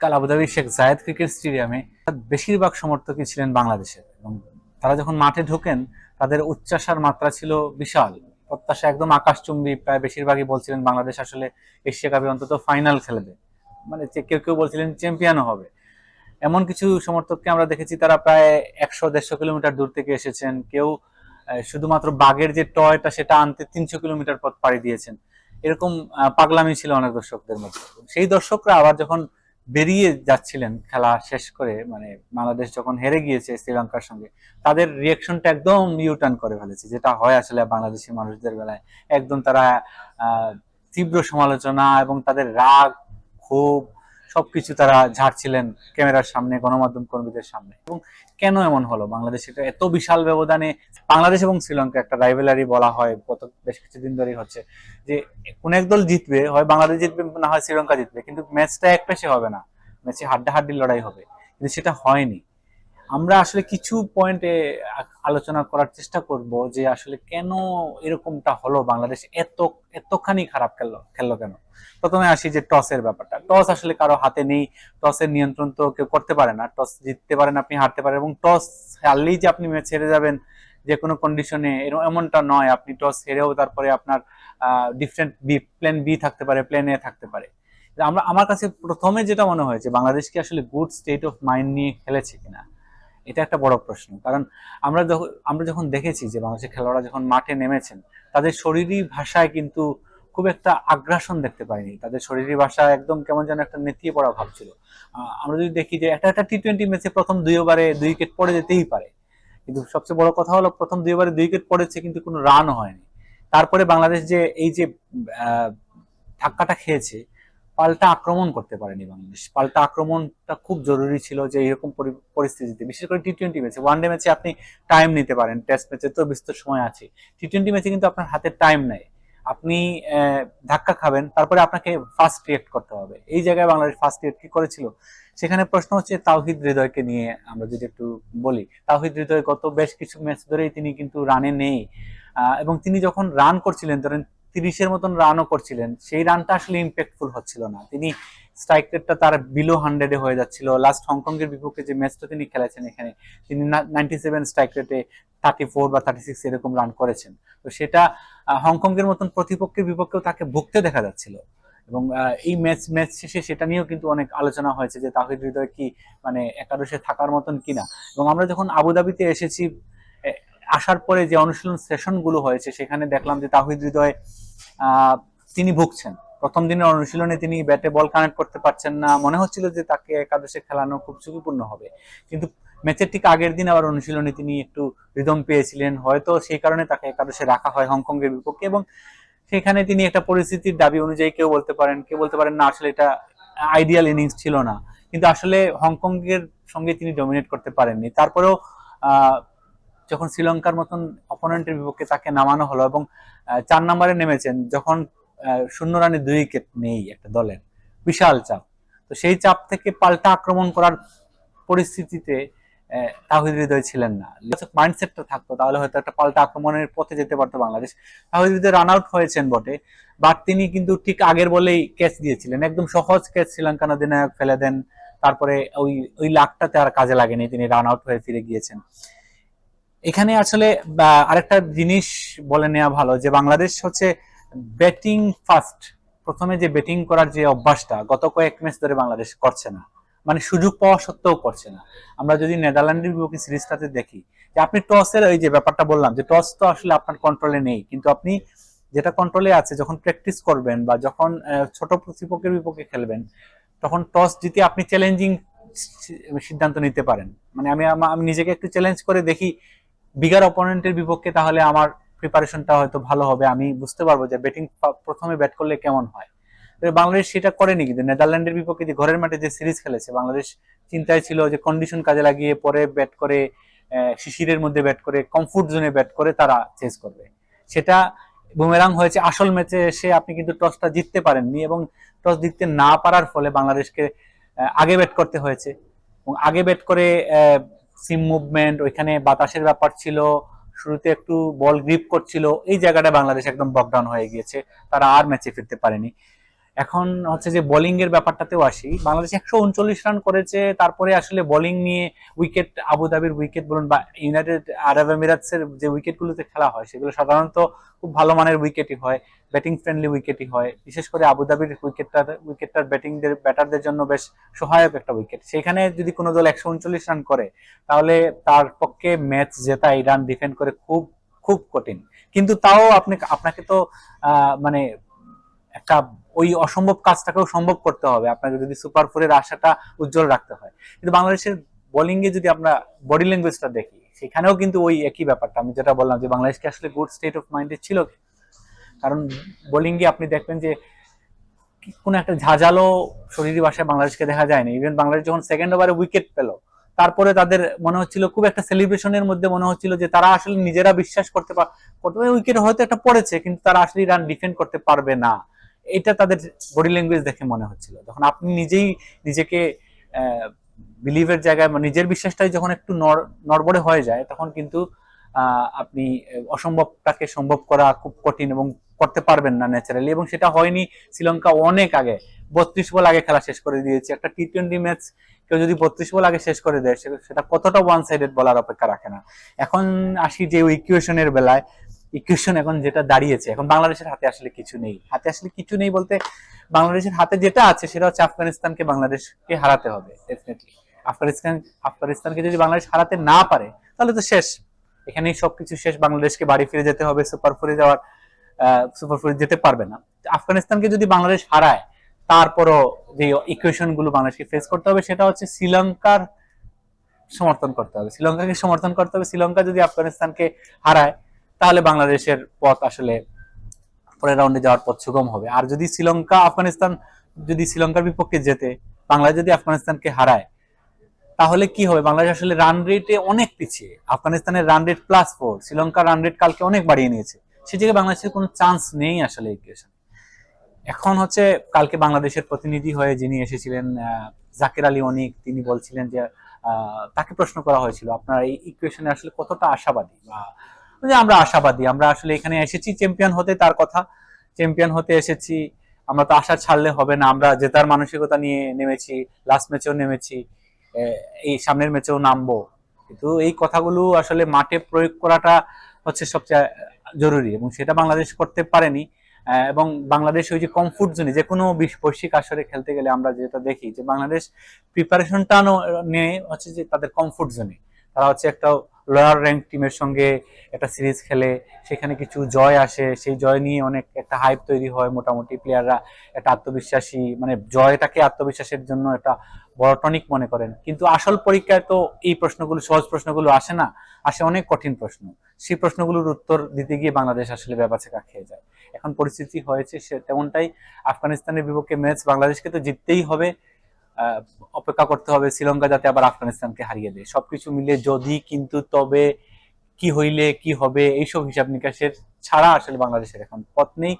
কাল আবুধাবি শেখ জায়েদ ক্রিকেট স্টেডিয়ামে বেশিরভাগ সমর্থকই ছিলেন বাংলাদেশের এবং তারা যখন মাঠে ঢোকেন, তাদের উচ্চাসার মাত্রা ছিল বিশাল। প্রত্যাশা একদম আকাশচুম্বী, প্রায় বেশিরভাগই বলছিলেন বাংলাদেশ আসলে এশিয়া কাপে অন্তত ফাইনাল খেলবে। মানে কেউ কেউ বলছিলেন চ্যাম্পিয়নও হবে। এমন কিছু সমর্থককে আমরা দেখেছি, তারা প্রায় একশো দেড়শো কিলোমিটার দূর থেকে এসেছেন। কেউ শুধুমাত্র বাঘের যে টয়টা, সেটা আনতে তিনশো কিলোমিটার পথ পাড়ি দিয়েছেন। এরকম পাগলামি ছিল অনেক দর্শকদের মধ্যে। সেই দর্শকরা আবার যখন বেরিয়ে যাচ্ছিলেন খেলা শেষ করে মানে বাংলাদেশ যখন হেরে গিয়েছে শ্রীলঙ্কার সঙ্গে, তাদের রিয়াকশনটা একদম ইউটার্ন করে ফেলেছে, যেটা হয় আসলে বাংলাদেশি মানুষদের বেলায়। একদম তারা তীব্র সমালোচনা এবং তাদের রাগ, ক্ষোভ, সবকিছু তারা ঝাড়ছিলেন ক্যামেরার সামনে, গণমাধ্যম কর্মীদের সামনে। এবং কেন এমন হলো? বাংলাদেশ এটা এত বিশাল ব্যবধানে বাংলাদেশ এবং শ্রীলঙ্কা একটা রাইভেলারি বলা হয়, গত বেশ কিছুদিন ধরেই হচ্ছে, যে কোন এক দল জিতবে, হয় বাংলাদেশ জিতবে, না হয় শ্রীলঙ্কা জিতবে, কিন্তু ম্যাচটা এক পেশে হবে না। ম্যাচে হাড্ডাহাড্ডি লড়াই হবে, কিন্তু সেটা হয়নি। আমরা আসলে কিছু পয়েন্টে আলোচনা করার চেষ্টা করব যে আসলে কেন এরকমটা হলো বাংলাদেশ এত, এতখানি খারাপ খেললো খেললো কেন? প্রথমে আসি যে টসের ব্যাপারটা। টস আসলে কারও হাতে নেই, টসের নিয়ন্ত্রণ তো কেউ করতে পারে না। টস জিততে পারেন আপনি, হারতে পারেন, এবং টস হারলেই যে আপনি ম্যাচ হেরে যাবেন যে কোনো কন্ডিশনে এরকম এমনটা নয়। আপনি টস হেরেও তারপরে আপনার ডিফারেন্ট বি প্ল্যান বি থাকতে পারে প্ল্যান এ থাকতে পারে। আমরা, আমার কাছে প্রথমে যেটা মনে হয়েছে বাংলাদেশ কি আসলে গুড স্টেট অফ মাইন্ড নিয়ে খেলেছে কিনা, এটা একটা বড় প্রশ্ন। কারণ আমরা যখন আমরা যখন দেখেছি যে বাংলাদেশের খেলোয়াড়রা যখন মাঠে নেমেছেন, তাদের শরীরী ভাষায় কিন্তু খুব একটা আগ্রাসন দেখতে পাইনি। তাদের শরীরী ভাষা একদম কেমন যেন একটা নেতিয়ে পড়া ভাব ছিল। আমরা যদি দেখি যে একটা একটা টি টোয়েন্টি ম্যাচে প্রথম দুই ওভারে দুই উইকেট পড়ে যেতেই পারে। কিন্তু সবচেয়ে বড় কথা হলো প্রথম দুই ওভারে দুই উইকেট পড়েছে কিন্তু কোনো রানও হয়নি। তারপরে বাংলাদেশ যে এই যে ধাক্কাটা খেয়েছে পাল্টা আক্রমণ করতে পারেনি বাংলাদেশ। পাল্টা আক্রমণটা খুব জরুরি ছিল যে এরকম পরিস্থিতিতে, বিশেষ করে টি টোয়েন্টি ম্যাচে ওয়ান ডে ম্যাচে আপনি টাইম নিতে পারেন টেস্ট ম্যাচে তো বিস্তর সময় আছে। টি টোয়েন্টি ম্যাচে কিন্তু আপনার হাতে টাইম নেই। আপনি ধাক্কা খাবেন, তারপরে আপনাকে ফার্স্ট রিয়েক্ট করতে হবে। এই জায়গায় বাংলাদেশ ফার্স্ট রিয়েক্ট কি করেছিল? সেখানে প্রশ্ন হচ্ছে তাওহিদ হৃদয়কে নিয়ে আমরা যদি একটু বলি, তাওহিদ হৃদয় গত বেশ কিছু ম্যাচ ধরেই তিনি কিন্তু রানে নেই। এবং তিনি যখন রান করছিলেন, ধরেন তিরিশের মতন রানও করছিলেন। সেই রানটা আসলে ইম্প্যাক্টফুল হচ্ছিল না। তিনি স্ট্রাইক রেটটা তার বিলো হান্ড্রেডে হয়ে যাচ্ছিল। লাস্ট হংকংয়ের বিপক্ষে যে ম্যাচটা তিনি খেলেছেন এখানে, তিনি নাইনটি সেভেন স্ট্রাইক রেটে থার্টি ফোর বা থার্টি সিক্স এরকম রান করেছেন। তো সেটা হংকংয়ের মতন প্রতিপক্ষের বিপক্ষেও তাকে ভুগতে দেখা যাচ্ছিল। এবং এই ম্যাচ ম্যাচ শেষে সেটা নিয়েও কিন্তু অনেক আলোচনা হয়েছে যে তাহিদ হৃদয় কি মানে একাদশে থাকার মতন কিনা। এবং আমরা যখন আবুধাবিতে এসেছি আসার পরে যে অনুশীলন সেশনগুলো হয়েছে, সেখানে দেখলাম যে তাহিদ হৃদয় তিনি ভুগছেন। প্রথম দিনের অনুশীলনে তিনি ব্যাটে বল কানেক্ট করতে পারছেন না। মনে হচ্ছিল যে তাকে একাদশে খেলানো খুব ঝুঁকিপূর্ণ হবে। কিন্তু ম্যাচের ঠিক আগের দিন আবার অনুশীলনে তিনি একটু রিদম পেয়েছিলেন। হয়তো সেই কারণে তাকে একাদশে রাখা হয় হংকং এর বিপক্ষে এবং সেখানে তিনি একটা পরিস্থিতির দাবি অনুযায়ী কেউ বলতে পারেন, কেউ বলতে পারেন না, আসলে এটা আইডিয়াল ইনিংস ছিল না। কিন্তু আসলে হংকং এর সঙ্গে তিনি ডমিনেট করতে পারেননি। তারপরেও যখন শ্রীলঙ্কার মতন অপোনেন্টের বিপক্ষে তাকে নামানো হলো এবং চার নম্বরে নেমেছেন, যখন শূন্য রানে দুই উইকেট নেই একটা দলের, বিশাল চাপ। তো সেই চাপ থেকে পাল্টা আক্রমণ করার পরিস্থিতিতে তাহিদ হৃদয় ছিলেন না। মাইন্ডসেটটা থাকতো, তাহলে হয়তো একটা পাল্টা আক্রমণের পথে যেতে পারতো বাংলাদেশ। তাহিদ হৃদয় রান আউট হয়েছেন বটে বাট তিনি কিন্তু ঠিক আগের বলেই ক্যাচ দিয়েছিলেন। একদম সহজ ক্যাচ শ্রীলঙ্কান অধিনায়ক ফেলে দেন, তারপরে ওই ওই লাখটাতে আর কাজে লাগেনি, তিনি রান আউট হয়ে ফিরে গিয়েছেন। এখানে আসলে আরেকটা জিনিস বলে নেওয়া ভালো যে বাংলাদেশ হচ্ছে ব্যাটিং ফার্স্ট প্রথমে যে ব্যাটিং করার যে অভ্যাসটা গত কয়েক ম্যাচ ধরে বাংলাদেশ করছে না। মানে সুযোগ পাওয়া সত্ত্বেও করছে না। আমরা যদি নেদারল্যান্ডের বিপক্ষে সিরিজটাতে দেখি, যে আপনি টসের ওই যে ব্যাপারটা বললাম, যে টস তো আসলে আপনার কন্ট্রোলে নেই, কিন্তু আপনি যেটা কন্ট্রোলে আছে, যখন প্র্যাকটিস করবেন বা যখন ছোট প্রতিপক্ষের বিপক্ষে খেলবেন, তখন টস জিতে আপনি চ্যালেঞ্জিং সিদ্ধান্ত নিতে পারেন। মানে আমি আমা- নিজেকে একটু চ্যালেঞ্জ করে দেখি বিগার অপোনেন্টের বিপক্ষে তাহলে আমার প্রিপারেশনটা হয়তো ভালো হবে। আমি বুঝতে পারব যে ব্যাটিং প্রথমে ব্যাট করলে কেমন হয়। বাংলাদেশ সেটা করেনি কিন্তু নেদারল্যান্ডের বিপক্ষে যে ঘরের মাঠে যে সিরিজ খেলেছে, বাংলাদেশ চিন্তায় ছিল যে কন্ডিশন কাজে লাগিয়ে পরে ব্যাট করে শিশিরের মধ্যে ব্যাট করে কমফোর্ট জোনে ব্যাট করে তারা চেস করবে। সেটা বুমেরাং হয়েছে। আসল ম্যাচে এসে আপনি কিন্তু টসটা জিততে পারেননি এবং টস জিততে না পারার ফলে বাংলাদেশকে আগে ব্যাট করতে হয়েছে। এবং আগে ব্যাট করে সিম মুভমেন্ট ওইখানে বাতাসের ব্যাপার ছিল, শুরুতে একটু বল গ্রিপ করছিল, এই জায়গাটা বাংলাদেশ একদম বকডাউন হয়ে গিয়েছে, তারা আর ম্যাচে ফিরতে পারেনি। এখন হচ্ছে যে বোলিং এর ব্যাপারটাতেও আসি। বাংলাদেশ একশো উনচল্লিশ রান করেছে, তারপরে আসলে বোলিং নিয়ে উইকেট আবুধাবির উইকেট বলুন বা ইউনাইটেড আরব এমিরাটসের যে উইকেটগুলোতে খেলা হয়, সেগুলো সাধারণত খুব ভালো মানের উইকেটই হয় ব্যাটিং ফ্রেন্ডলি উইকেটই হয়। বিশেষ করে আবুধাবির উইকেটটার উইকেটটার ব্যাটিংদের ব্যাটারদের জন্য বেশ সহায়ক একটা উইকেট সেখানে যদি কোনো দল একশো উনচল্লিশ রান করে, তাহলে তার পক্ষে ম্যাচ জেতা এই রান ডিফেন্ড করে খুব খুব কঠিন। কিন্তু তাও আপনি, আপনাকে তো মানে একটা ওই অসম্ভব কাজটাকেও সম্ভব করতে হবে। আপনাকে যদি সুপার ফোরের আশাটা উজ্জ্বল রাখতে হয়। কিন্তু বাংলাদেশের বোলিং এ যদি আমরা বডি ল্যাঙ্গুয়েজটা দেখি, সেখানেও কিন্তু ওই একই ব্যাপারটা। আমি যেটা বললাম যে বাংলাদেশকে আসলে গুড স্টেট অফ মাইন্ডে ছিল কারণ বোলিং এ আপনি দেখবেন যে কোনো একটা ঝাঁঝালো শরীরী ভাষায় বাংলাদেশকে দেখা যায় না। ইভেন বাংলাদেশ যখন সেকেন্ড ওভারে উইকেট পেল, তারপরে তাদের মনে হচ্ছিল খুব একটা সেলিব্রেশনের মধ্যে মনে হচ্ছিল যে তারা আসলে নিজেরা বিশ্বাস করতে পার উইকেট হয়তো একটা পড়েছে, কিন্তু তারা আসলে রান ডিফেন্ড করতে পারবে না। এটা তাদের বডি ল্যাঙ্গুয়েজ দেখে মনে হচ্ছিল। যখন আপনি নিজেই নিজেকে বিলিভের জায়গায় নিজের বিশ্বাসটাই যখন একটু নড়- নড়বড়ে হয়ে যায়, তখন কিন্তু আপনি অসম্ভবটাকে সম্ভব করা খুব কঠিন এবং করতে পারবেন না ন্যাচারালি এবং সেটা হয়নি শ্রীলঙ্কা অনেক আগে। বত্রিশ বল আগে খেলা শেষ করে দিয়েছে। একটা টি টোয়েন্টি ম্যাচ কেউ যদি বত্রিশ বল আগে শেষ করে দেয় সেটা কতটা ওয়ান সাইডেড বলার অপেক্ষা রাখে না। এখন আসি যে ইকুয়েশনের বেলায় ইকুয়েশন এখন যেটা দাঁড়িয়েছে, এখন বাংলাদেশের হাতে আসলে কিছু নেই। হাতে আসলে কিছু নেই বলতে বাংলাদেশের হাতে যেটা আছে সেটা হচ্ছে আফগানিস্তানকে বাংলাদেশকে হারাতে হবে ডেফিনেটলি আফগানিস্তান, আফগানিস্তানকে যদি বাংলাদেশ হারাতে না পারে, তাহলে তো শেষ। এখানেই সবকিছু শেষ, বাংলাদেশকে বাড়ি ফিরে যেতে হবে সুপার ফোরে যাওয়ার সুপার ফোরে যেতে পারবে না। আফগানিস্তানকে যদি বাংলাদেশ হারায়, তারপরও যে ইকুয়েশনগুলো বাংলাদেশকে ফেস করতে হবে, সেটা হচ্ছে শ্রীলঙ্কার সমর্থন করতে হবে। শ্রীলঙ্কাকে সমর্থন করতে হবে। শ্রীলঙ্কা যদি আফগানিস্তানকে হারায় তাহলে বাংলাদেশের পথ আসলে পরের রাউন্ডে যাওয়ার পথ সুগম হবে। আর যদি শ্রীলঙ্কা, আফগানিস্তান যদি শ্রীলঙ্কার বিপক্ষে যেতে বাংলাদেশ যদি আফগানিস্তানকে হারায়, তাহলে কি হবে? বাংলাদেশ আসলে রান রেটে অনেক পিছিয়ে। আফগানিস্তানের রান রেট প্লাস ফোর শ্রীলঙ্কার রান রেট কালকে অনেক বাড়িয়ে নিয়েছে। সে জায়গায় বাংলাদেশের কোনো চান্স নেই আসলে ইকুয়েশন এখন হচ্ছে কালকে বাংলাদেশের প্রতিনিধি হয়ে যিনি এসেছিলেন জাকির আলী অনিক, তিনি বলছিলেন যে তাকে প্রশ্ন করা হয়েছিল, আপনার এই ইকুয়েশনে আসলে কতটা আশাবাদী বা যে আমরা আশাবাদী, আমরা আসলে এখানে এসেছি চ্যাম্পিয়ন হতে তার কথা। চ্যাম্পিয়ন হতে এসেছি, আমরা তো আশা ছাড়লে হবে না, আমরা জেতার মানসিকতা নিয়ে নেমেছি লাস্ট ম্যাচেও নেমেছি এই সামনের ম্যাচেও নামবো। কিন্তু এই কথাগুলো আসলে মাঠে প্রয়োগ করাটা হচ্ছে সবচেয়ে জরুরি এবং সেটা বাংলাদেশ করতে পারেনি। এবং বাংলাদেশ ওই যে কমফোর্ট জোনে যে কোনো বিশ বৈশ্বিক আসরে খেলতে গেলে আমরা যেটা দেখি যে বাংলাদেশ প্রিপারেশনটা নিয়ে হচ্ছে যে তাদের কমফোর্ট জোনে তারা হচ্ছে একটা লোয়ার র্যাঙ্ক টিমের সঙ্গে একটা সিরিজ খেলে, সেখানে কিছু জয় আসে, সেই জয় নিয়ে অনেক একটা হাইপ তৈরি হয় মোটামুটি প্লেয়াররা একটা আত্মবিশ্বাসী মানে জয়টাকে আত্মবিশ্বাসের জন্য একটা বড় টনিক মনে করেন। কিন্তু আসল পরীক্ষায় তো এই প্রশ্নগুলো, সহজ প্রশ্নগুলো আসে না। আসে অনেক কঠিন প্রশ্ন। সেই প্রশ্নগুলোর উত্তর দিতে গিয়ে বাংলাদেশ আসলে ব্যাপার ব্যাপাচেকা খেয়ে যায়। এখন পরিস্থিতি হয়েছে সে তেমনটাই আফগানিস্তানের বিপক্ষে ম্যাচ বাংলাদেশকে তো জিততেই হবে। অপেক্ষা করতে হবে শ্রীলঙ্কা যাতে আবার আফগানিস্তানকে হারিয়ে দেয়। সবকিছু মিলে যদি কিন্তু তবে কি হইলে, কি হবে, এইসব হিসাব নিকাশের ছাড়া আসলে বাংলাদেশের এখন পথ নেই।